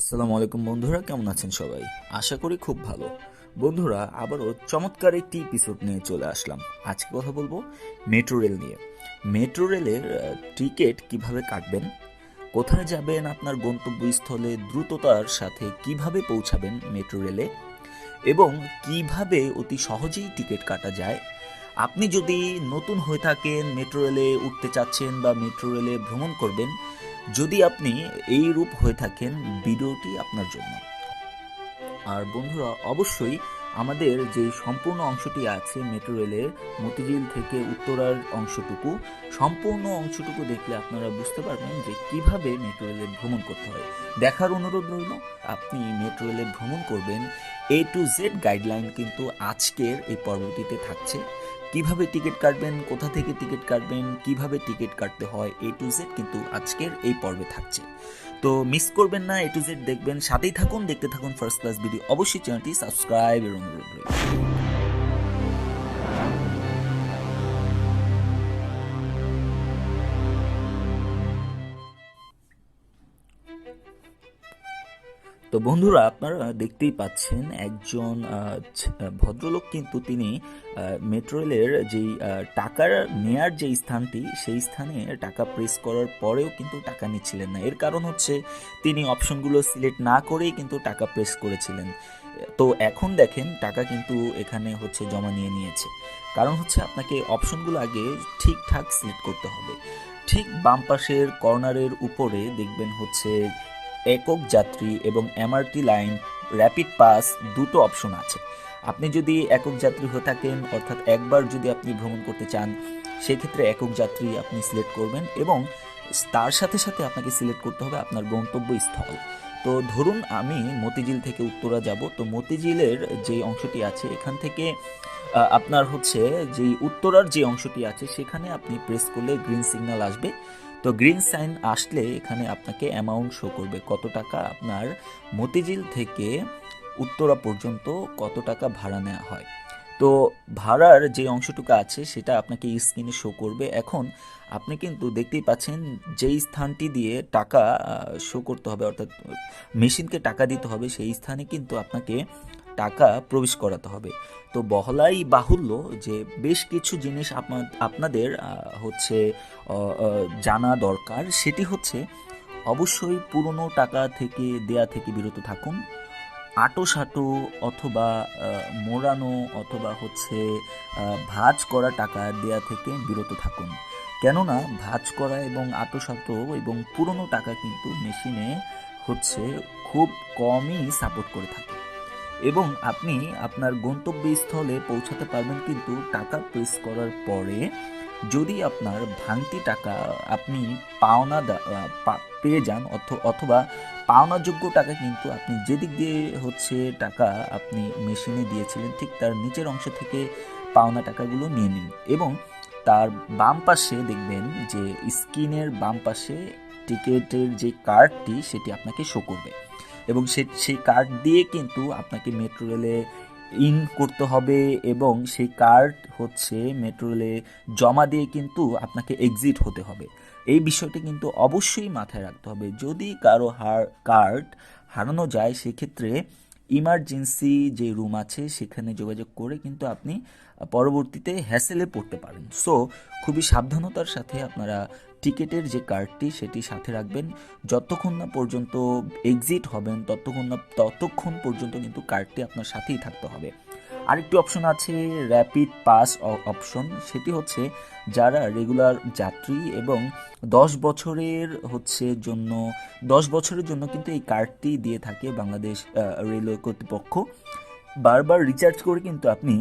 আসসালামু আলাইকুম বন্ধুরা, কেমন আছেন সবাই? আশা করি খুব ভালো। বন্ধুরা, আবারও চমৎকার একটি এপিসোড নিয়ে চলে আসলাম। আজকে কথা বলব মেট্রো রেল নিয়ে। মেট্রো রেলের টিকিট কীভাবে কাটবেন? কোথায় যাবেন আপনার গন্তব্যস্থলে? দ্রুততার সাথে কীভাবে পৌঁছাবেন মেট্রো রেলে এবং কীভাবে অতি সহজেই টিকিট কাটা যায়? আপনি যদি নতুন হয়ে থাকেন মেট্রো রেলে উঠতে চাচ্ছেন বা মেট্রো রেলে ভ্রমণ করবেন যদি আপনি এই রূপ হয়ে থাকেন, ভিডিওটি আপনার জন্য। আর বন্ধুরা, অবশ্যই আমাদের যে সম্পূর্ণ অংশটি আছে মেট্রো রেলের মতিঝিল থেকে উত্তরার অংশটুকু, সম্পূর্ণ অংশটুকু দেখলে আপনারা বুঝতে পারবেন যে কীভাবে মেট্রো রেলে ভ্রমণ করতে হয়। দেখার অনুরোধ রইল, আপনি মেট্রো রেলে ভ্রমণ করবেন এ টু জেড গাইডলাইন কিন্তু আজকের এই পর্বটিতে থাকছে। কীভাবে টিকিট কাটবেন, কোথা থেকে টিকিট কাটবেন, কীভাবে টিকিট কাটতে হয় এ টু জেড কিন্তু আজকের এই পর্বে থাকছে। তো মিস করবেন না এ টু জেড দেখবেন, সাথেই থাকুন, দেখতে থাকুন ফার্স্ট ক্লাস ভিডিও অবশ্যই চ্যানেলটি সাবস্ক্রাইব এর তো বন্ধুরা আপনারা দেখতেই পাচ্ছেন একজন ভদ্রলোক কিন্তু তিনি মেট্রো রেলের যেই টাকার নেয়ার যে স্থানটি, সেই স্থানে টাকা প্রেস করার পরেও কিন্তু টাকা নিচ্ছিলেন না। এর কারণ হচ্ছে তিনি অপশনগুলো সিলেক্ট না করেই কিন্তু টাকা প্রেস করেছিলেন। তো এখন দেখেন টাকা কিন্তু এখানে হচ্ছে জমা নিয়ে নিয়েছে। কারণ হচ্ছে আপনাকে অপশনগুলো আগে ঠিকঠাক সিলেক্ট করতে হবে। ঠিক বাম পাশের কর্নারের উপরে দেখবেন হচ্ছে একক যাত্রী এবং এমআরটি লাইন র্যাপিড পাস দুটো অপশন আছে। আপনি যদি একক যাত্রী হয়ে থাকেন, অর্থাৎ একবার যদি আপনি ভ্রমণ করতে চান, সেক্ষেত্রে একক যাত্রী আপনি সিলেক্ট করবেন এবং তার সাথে সাথে আপনাকে সিলেক্ট করতে হবে আপনার গন্তব্য স্থল তো ধরুন আমি মতিঝিল থেকে উত্তরা যাব। তো মতিঝিলের যে অংশটি আছে, এখান থেকে আপনার হচ্ছে যে উত্তরার যে অংশটি আছে, সেখানে আপনি প্রেস করলে গ্রিন সিগন্যাল আসবে। তো গ্রিন সাইন আসলে এখানে আপনাকে অ্যামাউন্ট শো করবে কত টাকা আপনার মতিঝিল থেকে উত্তরা পর্যন্ত কত টাকা ভাড়া নেওয়া হয়। তো ভাড়ার যে অংশটুকু আছে সেটা আপনাকে স্ক্রিনে শো করবে। এখন আপনি কিন্তু দেখতেই পাচ্ছেন যেই স্থানটি দিয়ে টাকা শো করতে হবে অর্থাৎ মেশিনকে টাকা দিতে হবে সেই স্থানে কিন্তু আপনাকে টাকা প্রবেশ করাতে হবে। তো বহলাই বাহুল্য যে বেশ কিছু জিনিস আপনাদের হচ্ছে জানা দরকার, সেটি হচ্ছে অবশ্যই পুরনো টাকা থেকে, দেয়া থেকে বিরত থাকুন। আটো সাটো অথবা মোড়ানো অথবা হচ্ছে ভাঁজ করা টাকা দেয়া থেকে বিরত থাকুন। কেননা ভাঁজ করা এবং আটো সাটো এবং পুরনো টাকা কিন্তু মেশিনে হচ্ছে খুব কমই সাপোর্ট করে থাকে। এবং আপনি আপনার গন্তব্যস্থলে পৌঁছাতে পারবেন কিন্তু টাকা প্রেস করার পরে যদি আপনার ভাঙতি টাকা আপনি পাওনা পেয়ে যান অথ- অথবা পাওনাযোগ্য টাকা কিন্তু আপনি যেদিক দিয়ে হচ্ছে টাকা আপনি মেশিনে দিয়েছিলেন ঠিক তার নিচের অংশ থেকে পাওনা টাকাগুলো নিয়ে নিন এবং তার বাম পাশে দেখবেন যে স্ক্রিনের বাম পাশে টিকিটের যে কার্ডটি সেটি আপনাকে শো করবে। এবং সে সেই কার্ড দিয়ে কিন্তু আপনাকে মেট্রো রেলে ইন করতে হবে এবং সেই কার্ড হচ্ছে মেট্রো রেলে জমা দিয়ে কিন্তু আপনাকে এক্সিট হতে হবে। এই বিষয়টি কিন্তু অবশ্যই মাথায় রাখতে হবে। যদি কারও হার কার্ড হারানো যায়, সেক্ষেত্রে ইমার্জেন্সি যে রুম আছে, সেখানে যোগাযোগ করে কিন্তু আপনি পরবর্তীতে হ্যাসেলে পড়তে পারেন। সো খুবই সাবধানতার সাথে আপনারা টিকিটের যে কার্ডটি সেটি সাথে রাখবেন। যতক্ষণ না পর্যন্ত এক্সিট হবেন, ততক্ষণ না ততক্ষণ পর্যন্ত কিন্তু কার্ডটি আপনার সাথেই থাকতে হবে। আরেকটি অপশন আছে র্যাপিড পাস অপশন সেটি হচ্ছে যারা রেগুলার যাত্রী এবং দশ বছরের হচ্ছে জন্য দশ বছরের জন্য কিন্তু এই কার্ডটি দিয়ে থাকে বাংলাদেশ রেলওয়ে কর্তৃপক্ষ। বারবার রিচার্জ করে কিন্তু আপনি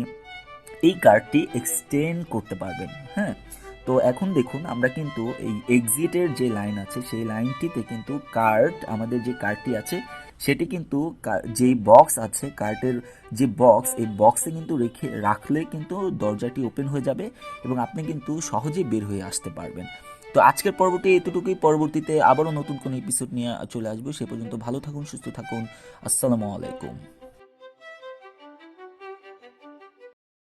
এই কার্ডটি এক্সটেন্ড করতে পারবেন হ্যাঁ? তো এখন দেখুন, আমরা কিন্তু এই এক্সিটের যে লাইন আছে, সেই লাইনটিতে কিন্তু কার্ড আমাদের যে কার্ডটি আছে, সেটি কিন্তু যেই বক্স আছে কার্ডের যে বক্স এই বক্সে কিন্তু রেখে, রাখলে কিন্তু দরজাটি ওপেন হয়ে যাবে এবং আপনি কিন্তু সহজেই বের হয়ে আসতে পারবেন। তো আজকের পর্বটি এতটুকুই। পরবর্তীতে আবারও নতুন কোনো এপিসোড নিয়ে চলে আসব। সে পর্যন্ত ভালো থাকুন, সুস্থ থাকুন। আসসালামু আলাইকুম।